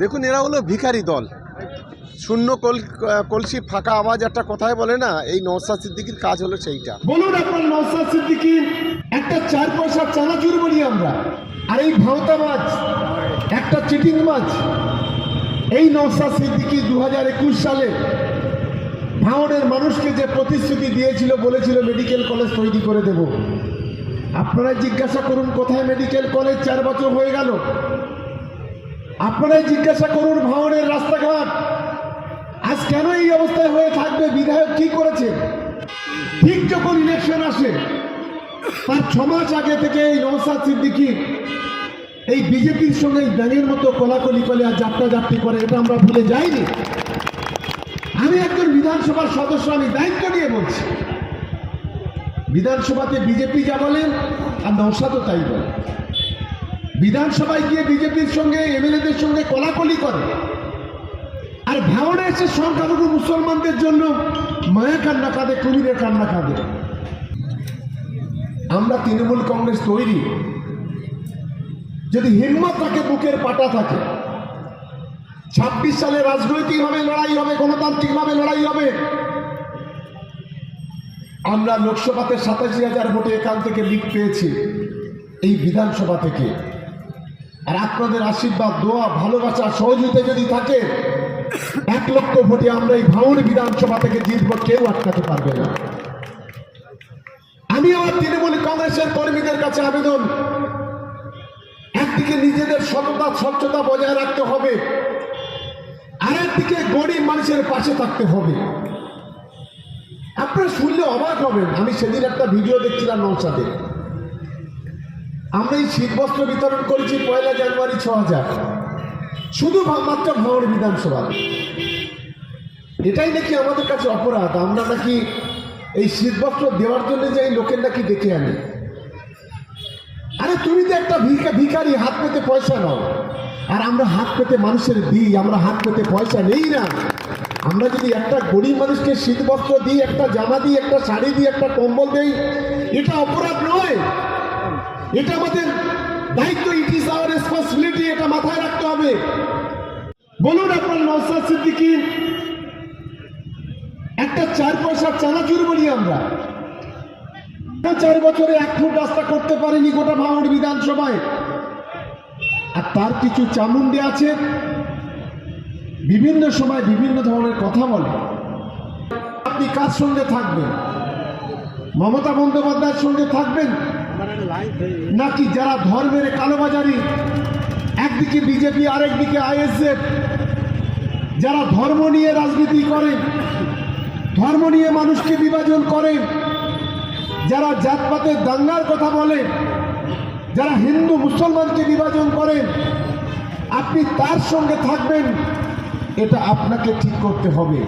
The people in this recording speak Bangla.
দেখুন, এরা হলো ভিখারি দল। শূন্য কল কলসি ফাঁকা আওয়াজ একটা কথায় বলে না, এই নওসাদ সিদ্দিকির কাজ হলো সেইটা। বলুন আপনার নওসাদ সিদ্দিকি, একটা চার পয়সা চানাচুর বলি আমরা, আর এই ভাওতা মাছ, একটা চিটিং মাছ, এই নওসাদ সিদ্দিকি দু হাজার একুশ সালে ভাঙড়ের মানুষকে যে প্রতিশ্রুতি দিয়েছিল, বলেছিল মেডিকেল কলেজ তৈরি করে দেব। আপনারা জিজ্ঞাসা করুন, কোথায় মেডিকেল কলেজ? চার বছর হয়ে গেল। আপনারাই জিজ্ঞাসা করুন ভাঙড়ের রাস্তাঘাট। আজ কেন এই অবস্থায় হয়ে থাকবে? বিধায়ক কি করেছে? ঠিক যখন ইলেকশন আসে, তার ছ মাস আগে থেকে এই নৌসাদ সিদ্দিকি এই বিজেপির সঙ্গে ব্যাঙের মতো কোলাকলি করে আর যাত্রা যাত্রী করে, এটা আমরা ভুলে যাইনি। আমি একজন বিধানসভার সদস্য, আমি দায়িত্ব নিয়ে বলছি। বিধানসভাতে বিজেপি যা বলেন আর নৌসাদও তাই বলে। বিধানসভায় গিয়ে বিজেপির সঙ্গে, এমএলএদের সঙ্গে কলাকলি করে। আর ভাঙড়ে এসে সংখ্যালঘু মুসলমানদের জন্য মায়া কান্না কাঁদে, কুমিরের কান্না কাঁদে। আমরা তৃণমূল কংগ্রেস তৈরি। যদি হিম্মত থাকে, বুকের পাটা থাকে। ছাব্বিশ সালে রাজনৈতিকভাবে লড়াই হবে, গণতান্ত্রিকভাবে লড়াই হবে। আমরা লোকসভাতে সাতাশি হাজার ভোটে এখান থেকে লিখ পেয়েছি, এই বিধানসভা থেকে। আর আপনাদের আশীর্বাদ, দোয়া, ভালোবাসা, সহযোগিতা যদি থাকে, এক লক্ষ ভোটে আমরা এই ভাঙড় বিধানসভা থেকে জিতব, কেউ আটকাতে পারবে না। আমি আমার তৃণমূল কংগ্রেসের কর্মীদের কাছে আবেদন, একদিকে নিজেদের সততা, স্বচ্ছতা বজায় রাখতে হবে, আরেকদিকে গরিব মানুষের পাশে থাকতে হবে। আপনারা শুনলে অবাক হবেন, আমি সেদিন একটা ভিডিও দেখছিলাম নৌসাদে আমরা এই শীতবস্ত্র বিতরণ করেছি পয়লা জানুয়ারি ছ হাজার। শুধু মাত্র ভাঙড় বিধানসভা। এটাই নাকি আমাদের কাছে অপরাধ? আমরা নাকি এই শীতবস্ত্র দেওয়ার জন্য যে লোকের নাকি ডেকে আনি? আরে তুমি তো একটা ভিকা ভিখারি, হাত পেতে পয়সা নাও। আর আমরা হাত পেতে মানুষের দিই, আমরা হাত পেতে পয়সা নেই না। আমরা যদি একটা গরিব মানুষকে শীতবস্ত্র দিই, একটা জামা দিই, একটা শাড়ি দিই, একটা কম্বল দিই, এটা অপরাধ নয়। এটা আমাদের দায়িত্ব ইট ইজ আওয়ার রেসপন্সিবিলিটি এটা মাথায় রাখতে হবে। বলুন আপনার নওসাদ সিদ্দিকি, একটা চার পয়সার চানাচুর বলি আমরা। চার বছরে এক ফুট রাস্তা করতে পারেনি গোটা ভাঙড় বিধানসভায়। আর তার কিছু চামুন্ডে আছে, বিভিন্ন সময় বিভিন্ন ধরনের কথা বলে। আপনি কার সঙ্গে থাকবেন? মমতা বন্দ্যোপাধ্যায়ের সঙ্গে থাকবেন? নাকি যারা ধর্মের কালোবাজারি, একদিকে বিজেপি, আরেকদিকে আইএসএফ, যারা ধর্ম নিয়ে রাজনীতি করেন ধর্ম নিয়ে মানুষকে বিভাজন করেন যারা জাতপাতের দাঙ্গার কথা বলেন যারা হিন্দু, মুসলমানকে বিভাজন করেন আপনি তার সঙ্গে থাকবেন, এটা আপনাকে ঠিক করতে হবে।